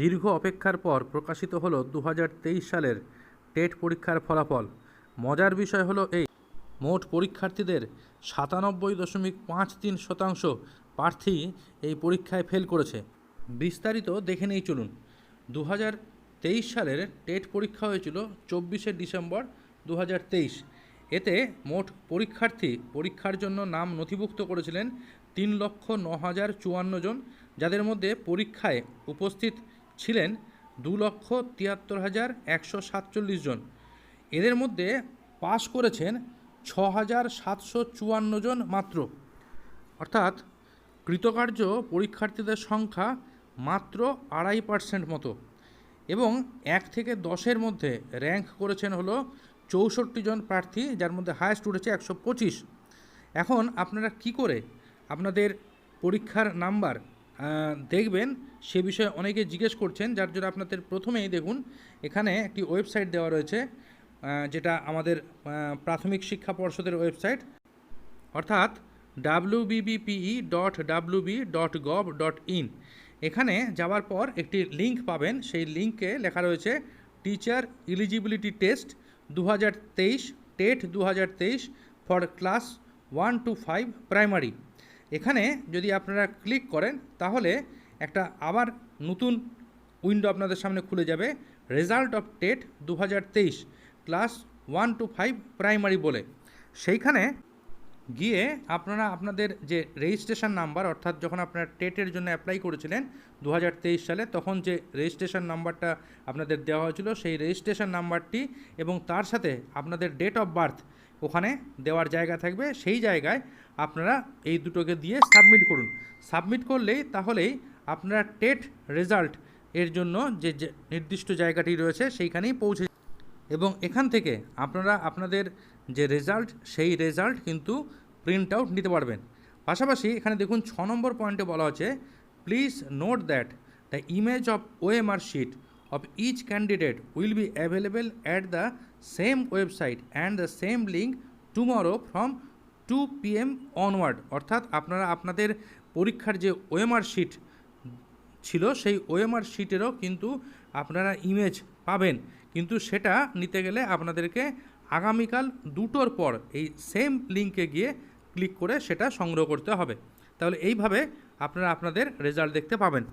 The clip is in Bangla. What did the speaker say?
দীর্ঘ অপেক্ষার পর প্রকাশিত হলো দু হাজার তেইশ সালের টেট পরীক্ষার ফলাফল। মজার বিষয় হলো এই, মোট পরীক্ষার্থীদের সাতানব্বই দশমিক পাঁচ তিন শতাংশ প্রার্থী এই পরীক্ষায় ফেল করেছে। বিস্তারিত দেখে নেই চলুন। দু সালের টেট পরীক্ষা হয়েছিল চব্বিশে ডিসেম্বর দু এতে মোট পরীক্ষার্থী পরীক্ষার জন্য নাম নথিভুক্ত করেছিলেন তিন লক্ষ ন হাজার চুয়ান্ন জন, যাদের মধ্যে পরীক্ষায় উপস্থিত ছিলেন দু লক্ষ তিয়াত্তর হাজার একশো সাতচল্লিশ জন। এদের মধ্যে পাশ করেছেন ছ হাজার সাতশো চুয়ান্ন জন মাত্র। অর্থাৎ কৃতকার্য পরীক্ষার্থীদের সংখ্যা মাত্র আড়াই পার্সেন্ট মতো এবং এক থেকে দশের মধ্যে র্যাঙ্ক করেছেন হলো চৌষট্টি জন প্রার্থী, যার মধ্যে হায়েস্ট উঠেছে একশো পঁচিশ। এখন আপনারা কি করে আপনাদের পরীক্ষার নাম্বার দেখবেন সে বিষয়ে অনেকে জিজ্ঞেস করছেন, যার জন্য আপনাদের প্রথমেই দেখুন, এখানে একটি ওয়েবসাইট দেওয়া রয়েছে যেটা আমাদের প্রাথমিক শিক্ষা পর্ষদের ওয়েবসাইট। অর্থাৎ WBBPE dot WB dot gov dot in এখানে যাওয়ার পর একটি লিঙ্ক পাবেন, সেই লিঙ্কে লেখা রয়েছে টিচার ইলিজিবিলিটি টেস্ট দু হাজার তেইশ টেট দু হাজার তেইশ for class one two five primary এখানে যদি আপনারা ক্লিক করেন, তাহলে একটা আবার নতুন উইন্ডো আপনাদের সামনে খুলে যাবে, রেজাল্ট অফ টেট দু হাজার তেইশ, class one two five primary বলে। সেইখানে গিয়ে আপনারা আপনাদের যে রেজিস্ট্রেশন নাম্বার, অর্থাৎ যখন আপনারা টেটের জন্য অ্যাপ্লাই করেছিলেন দু হাজার তেইশ সালে, তখন যে রেজিস্ট্রেশন নাম্বারটা আপনাদের দেওয়া হয়েছিল, সেই রেজিস্ট্রেশন নাম্বারটি এবং তার সাথে আপনাদের ডেট অফ বার্থ ওখানে দেওয়ার জায়গা থাকবে, সেই জায়গায় আপনারা এই দুটোকে দিয়ে সাবমিট করুন। সাবমিট করলেই তাহলেই আপনারা টেট রেজাল্ট এর জন্য যে নির্দিষ্ট জায়গাটি রয়েছে সেইখানেই পৌঁছে এবং এখান থেকে আপনারা আপনাদের যে রেজাল্ট সেই রেজাল্ট কিন্তু প্রিন্ট আউট নিতে পারবেন। পাশাপাশি এখানে দেখুন ছ নম্বর পয়েন্টে বলা হচ্ছে please note that the image of OMR sheet of each candidate will be available at the same website and the same link tomorrow from two PM M onward অর্থাৎ আপনারা আপনাদের পরীক্ষার যে ওএমআর শিট ছিল, সেই ওএমআর শিটেরও কিন্তু আপনারা ইমেজ পাবেন। কিন্তু সেটা নিতে গেলে আপনাদেরকে আগামীকাল দুটোর পর এই সেম লিঙ্কে গিয়ে ক্লিক করে সেটা সংগ্রহ করতে হবে। তাহলে এইভাবে আপনারা আপনাদের রেজাল্ট দেখতে পাবেন।